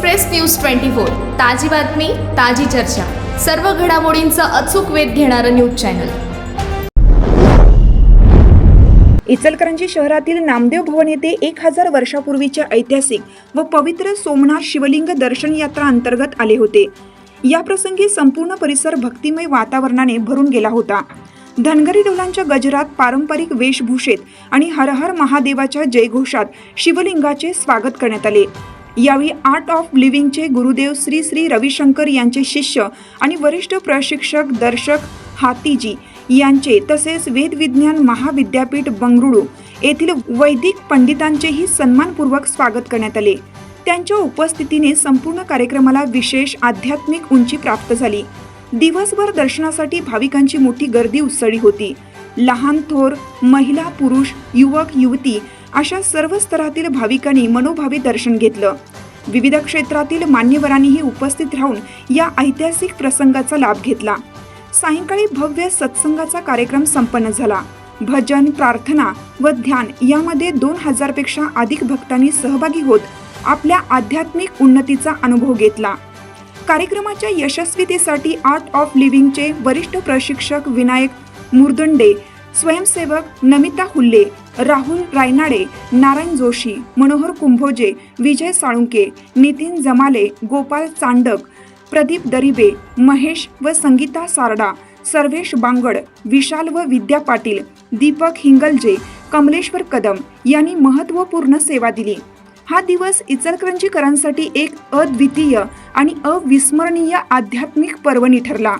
Express news twenty four. ताजी बातमी ताजी चर्चा. सर्व घडामोडींचा अचूक वेध घेणारं न्यूज चॅनल. इचलकरंजी शहरातील नामदेव भवन येथे एक हजार वर्षापूर्वीच्या ऐतिहासिक व पवित्र सोमनाथ शिवलिंग दर्शन यात्रा अंतर्गत आले होते. या प्रसंगी संपूर्ण परिसर भक्तिमय वातावरणाने भरून गेला होता. धनगरी डोलांच्या गजरात पारंपरिक वेशभूषेत आणि हर हर महादेवाच्या जयघोषात शिवलिंगाचे स्वागत करण्यात आले. यावेळी आर्ट ऑफ लिव्हिंगचे गुरुदेव श्री श्री रविशंकर यांचे शिष्य आणि वरिष्ठ प्रशिक्षक दर्शक हातीजी यांचे तसेच वेदविज्ञान महाविद्यापीठ बंगळुरू येथील वैदिक पंडितांचेही सन्मानपूर्वक स्वागत करण्यात आले. त्यांच्या उपस्थितीने संपूर्ण कार्यक्रमाला विशेष आध्यात्मिक उंची प्राप्त झाली. दिवसभर दर्शनासाठी भाविकांची मोठी गर्दी उसळली होती. लहान थोर महिला पुरुष युवक युवती अशा सर्व स्तरातील भाविकांनी मनोभावी दर्शन घेतलं. विविध क्षेत्रातील मान्यवरांनीही उपस्थित राहून या ऐतिहासिक प्रसंगाचा लाभ घेतला. सायंकाळी भव्य सत्संगाचा कार्यक्रम संपन्न झाला. भजन प्रार्थना व ध्यान यामध्ये दोन हजारपेक्षा अधिक भक्तांनी सहभागी होत आपल्या आध्यात्मिक उन्नतीचा अनुभव घेतला. कार्यक्रमाच्या यशस्वीतेसाठी आर्ट ऑफ लिव्हिंगचे वरिष्ठ प्रशिक्षक विनायक मुरदुंडे स्वयंसेवक नमिता हुल्ले राहुल रायनाडे नारायण जोशी मनोहर कुंभोजे विजय साळुंके नितीन जमाले गोपाल चांडक प्रदीप दरिबे महेश व संगीता सारडा सर्वेश बांगड विशाल व विद्या पाटील दीपक हिंगलजे कमलेश्वर कदम यांनी महत्त्वपूर्ण सेवा दिली. हा दिवस इचलकरंजीकरांसाठी एक अद्वितीय आणि अविस्मरणीय आध्यात्मिक पर्वणी ठरला.